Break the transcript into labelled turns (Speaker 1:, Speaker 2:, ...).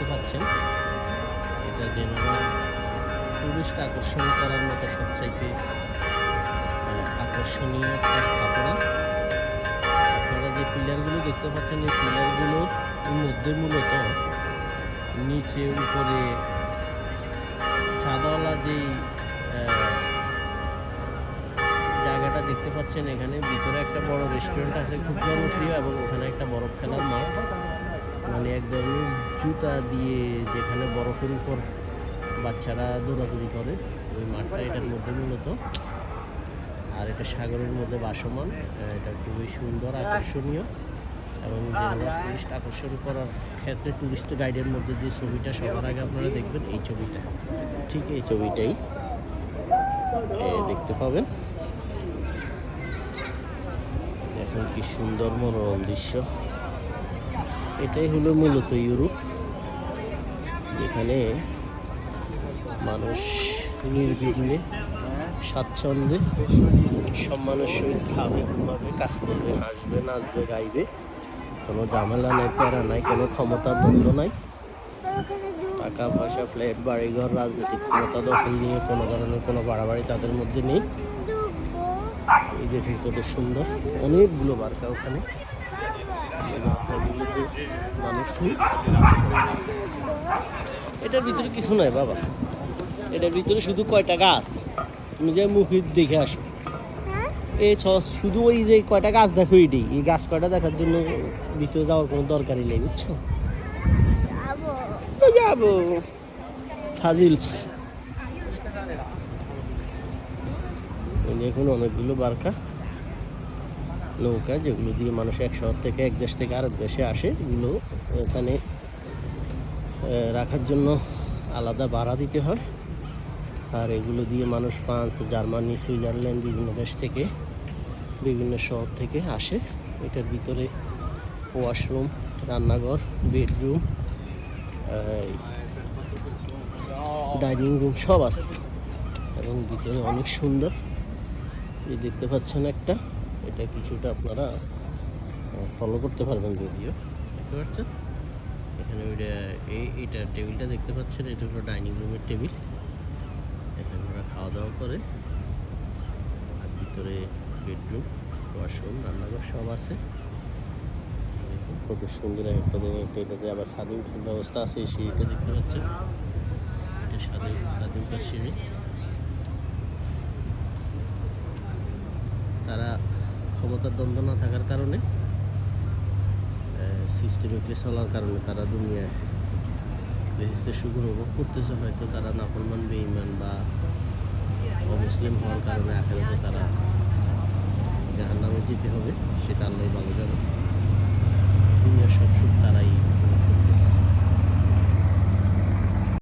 Speaker 1: দেখতে পাচ্ছেন। এটা জেনারেল টুরিস্ট আকর্ষণ করার মতো সবচাইতে আহ, আকর্ষণীয় একটা স্থাপনা। আপনারা যে পিলারগুলো দেখতে পাচ্ছেন এই পিলারগুলোর মধ্যে মূলত নিচে উপরে ছাদওয়ালা যেই জায়গাটা দেখতে পাচ্ছেন এখানে ভিতরে একটা বড় রেস্টুরেন্ট আছে খুব জনপ্রিয় এবং ওখানে একটা বরফ খেলার মাঠ। মানে এক ধরনের জুতা দিয়ে যেখানে বরফের উপর বাচ্চারা দৌড়াদৌড়ি করে, ওই মাঠটা এটার মধ্যে মূলত। আর এটা সাগরের মধ্যে বাসমান এটা খুবই সুন্দর, আকর্ষণীয়। এবং টুরিস্ট আকর্ষণ করার ক্ষেত্রে টুরিস্ট গাইডের মধ্যে যে ছবিটা সবার আগে আপনারা দেখবেন, এই ছবিটা। ঠিক এই ছবিটাই। দেখতে পাবেন। এখন কি সুন্দর মনোরম দৃশ্য। এটাই হলো মূলত ইউরোপ। যেখানে মানুষ নির্বিঘ্নে স্বাচ্ছন্দ্যে সম্মানের সহিত খাবে, ঘুমাবে, কাজ করবে, হাসবে, নাচবে, গাইবে। কোনো ঝামেলা নাই, প্যারা নাই, কোনো ক্ষমতা দ্বন্দ্ব নাই। টাকা পয়সা ফ্ল্যাট, বাড়িঘর, রাজনৈতিক ক্ষমতা দখল নিয়ে কোনো ধরনের কোনো বাড়াবাড়ি তাদের মধ্যে নেই। এই দেখে কত সুন্দর, অনেকগুলো বার্তা ওখানে। এটার ভিতরে কিছু নাই বাবা। এটার ভিতরে শুধু কয়টা গাছ? তুমি যে মুখির দেখে আসো। এই ছ- শুধু ওই যে কয়টা গাছ দেখো এটি। এই গাছ কয়টা দেখার জন্য ভিতরে যাওয়ার কোনো দরকারই নেই বুঝছ? যাব। ফাজিলস। এই দেখুন অনেকগুলো বারকা। নৌকা যেগুলো দিয়ে মানুষ এক শহর থেকে এক দেশ থেকে আরেক দেশে আসে, এগুলো এখানে রাখার জন্য আলাদা ভাড়া দিতে হয়। আর এগুলো দিয়ে মানুষ ফ্রান্স, জার্মানি, সুইজারল্যান্ড বিভিন্ন দেশ থেকে, বিভিন্ন শহর থেকে আসে। এটার ভিতরে ওয়াশরুম, রান্নাঘর, বেডরুম ডাইনিং রুম সব আছে। এবং ভিতরে অনেক সুন্দর। এই দেখতে পাচ্ছেন একটা। এটা কিছুটা আপনারা ফলো করতে পারবেন যদিও। দেখতে পাচ্ছেন? এখানে ওইটা এই এইটা টেবিলটা দেখতে পাচ্ছেন এটা হলো ডাইনিং রুমের টেবিল। এখানে ওরা খাওয়া দাওয়া করে। আর ভিতরে বেডরুম ওয়াশরুম রান্নাঘর সব আছে। কত সুন্দর একটা জিনিস এটাতে আবার স্বাধীন ব্যবস্থা আছে এই সিঁড়িটা দেখতে পাচ্ছেন। এটা সিঁড়ি। তারা ক্ষমতার দ্বন্দ্ব না থাকার কারণে সিস্টেমিকলি চলার কারণে তারা দুনিয়ায় বেহেস্তের সুখ অনুভব করতেছে, হয়তো তারা নাফরমান, বেঈমান বা অমুসলিম হওয়ার কারণে আখেরাতে তারা জাহার নামে যেতে হবে সেটা আল্লাহ ভালো